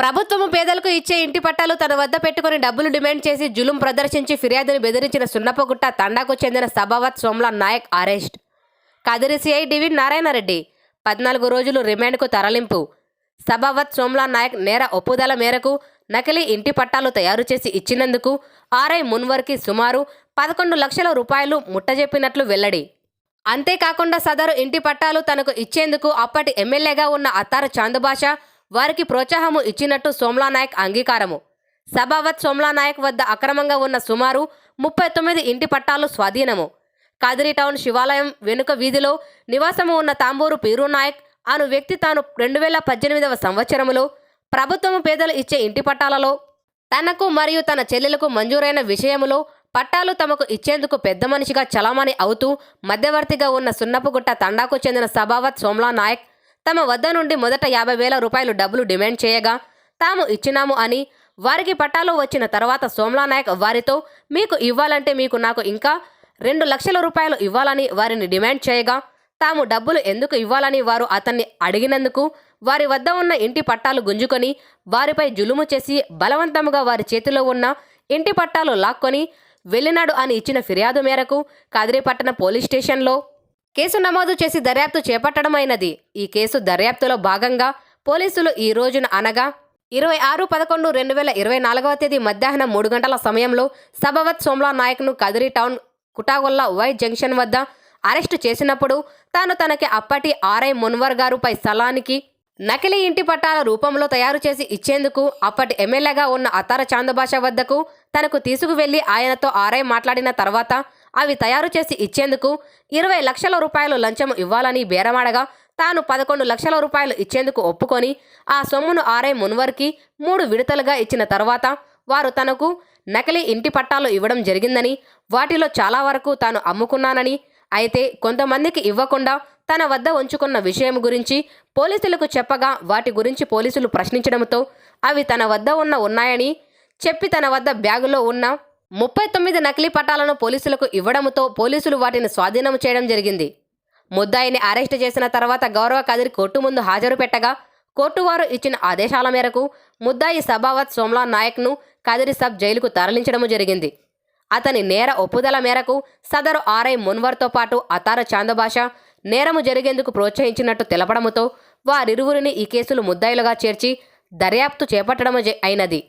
ప్రభుత్వము పేదలకు ఇచ్చే ఇంటి పట్టాలు తన వద్ద పెట్టుకుని డబ్బులు డిమాండ్ చేసి జులుం ప్రదర్శించి ఫిర్యాదును బెదిరించిన సున్నపగుట్ట తండాకు చెందిన Sabhavat Somla Nayak arrest Kadiri CI DV Narayanareddy. పద్నాలుగు రోజులు రిమాండ్కు తరలింపు. సభావత్ సోమ్లా నాయక్ నేర ఒప్పుదల మేరకు నకిలీ ఇంటి పట్టాలు తయారు చేసి ఇచ్చినందుకు ఆర్ఐ మున్వర్కి సుమారు పదకొండు లక్షల రూపాయలు ముట్టజెప్పినట్లు వెల్లడి. అంతేకాకుండా సదరు ఇంటి పట్టాలు తనకు ఇచ్చేందుకు అప్పటి ఎమ్మెల్యేగా ఉన్న అత్తారు చాందుబాష వారికి ప్రోత్సాహము ఇచ్చినట్టు సోమ్లానాయక్ అంగీకారము. సభావత్ సోమ్లా నాయక్ వద్ద అక్రమంగా ఉన్న సుమారు ముప్పై తొమ్మిది ఇంటి పట్టాలు స్వాధీనము. కాదిరి టౌన్ శివాలయం వెనుక వీధిలో నివాసము ఉన్న తాంబూరు పీరునాయక్ అను వ్యక్తి తాను రెండు వేల పద్దెనిమిదవ సంవత్సరములో ప్రభుత్వము పేదలు ఇచ్చే ఇంటి పట్టాలలో తనకు మరియు తన చెల్లెలకు మంజూరైన విషయములో పట్టాలు తమకు ఇచ్చేందుకు పెద్ద మనిషిగా చలామణి అవుతూ మధ్యవర్తిగా ఉన్న సున్నపుగుట్ట తండాకు చెందిన సభావత్ సోమ్లా నాయక్ తమ వద్ద నుండి మొదట యాభై వేల రూపాయలు డబ్బులు డిమాండ్ చేయగా తాము ఇచ్చినాము అని వారికి పట్టాలు వచ్చిన తర్వాత సోమ్లానాయక్ వారితో మీకు ఇవ్వాలంటే మీకు నాకు ఇంకా రెండు లక్షల రూపాయలు ఇవ్వాలని వారిని డిమాండ్ చేయగా తాము డబ్బులు ఎందుకు ఇవ్వాలని వారు అతన్ని అడిగినందుకు వారి వద్ద ఉన్న ఇంటి పట్టాలు గుంజుకొని వారిపై జులుము చేసి బలవంతముగా వారి చేతిలో ఉన్న ఇంటి పట్టాలు లాక్కొని వెళ్ళినాడు అని ఇచ్చిన ఫిర్యాదు మేరకు కాదిరిపట్టణ పోలీస్ స్టేషన్లో కేసు నమోదు చేసి దర్యాప్తు చేపట్టడమైనది ఈ కేసు దర్యాప్తులో భాగంగా పోలీసులు ఈ రోజున అనగా ఇరవై ఆరు పదకొండు రెండు వేల ఇరవై నాలుగవ తేదీ మధ్యాహ్నం మూడు గంటల సమయంలో Sabhavat Somla నాయక్ను Kadiri town Kutagolla Y junction వద్ద అరెస్టు చేసినప్పుడు తాను తనకి అప్పటి ఆర్ఐ మున్వర్ గారుపై స్థలానికి నకిలీ ఇంటి పట్టాల రూపంలో తయారు చేసి ఇచ్చేందుకు అప్పటి ఎమ్మెల్యేగా ఉన్న అతార చాందభాష వద్దకు తనకు తీసుకువెళ్ళి ఆయనతో ఆర్ఐ మాట్లాడిన తర్వాత అవి తయారు చేసి ఇచ్చేందుకు ఇరవై లక్షల రూపాయలు లంచం ఇవ్వాలని బేరమాడగా తాను పదకొండు లక్షల రూపాయలు ఇచ్చేందుకు ఒప్పుకొని ఆ సొమ్మును ఆర్ఐ మున్వర్కి మూడు విడతలుగా ఇచ్చిన తర్వాత వారు తనకు నకిలీ ఇంటి పట్టాలు ఇవ్వడం జరిగిందని వాటిలో చాలా వరకు తాను అమ్ముకున్నానని అయితే కొంతమందికి ఇవ్వకుండా తన వద్ద ఉంచుకున్న విషయం గురించి పోలీసులకు చెప్పగా వాటి గురించి పోలీసులు ప్రశ్నించడంతో అవి తన వద్ద ఉన్న ఉన్నాయని చెప్పి తన వద్ద బ్యాగులో ఉన్న ముప్పై తొమ్మిది నకిలీ పట్టాలను పోలీసులకు ఇవ్వడంతో పోలీసులు వాటిని స్వాధీనం చేయడం జరిగింది. ముద్దాయిని అరెస్ట్ చేసిన తర్వాత గౌరవ కదిరి కోర్టు ముందు హాజరు పెట్టగా కోర్టు వారు ఇచ్చిన ఆదేశాల మేరకు ముద్దాయి సభావత్ సోమ్లా నాయక్ను కదిరి సబ్ జైలుకు తరలించడం జరిగింది. అతని నేర ఒప్పుదల మేరకు సదరు ఆర్ఐ మున్వర్తో పాటు అతార చాందభాష నేరము జరిగేందుకు ప్రోత్సహించినట్టు తెలపడముతో వారిరువురిని ఈ కేసులు ముద్దాయిలుగా చేర్చి దర్యాప్తు చేపట్టడము అయినది.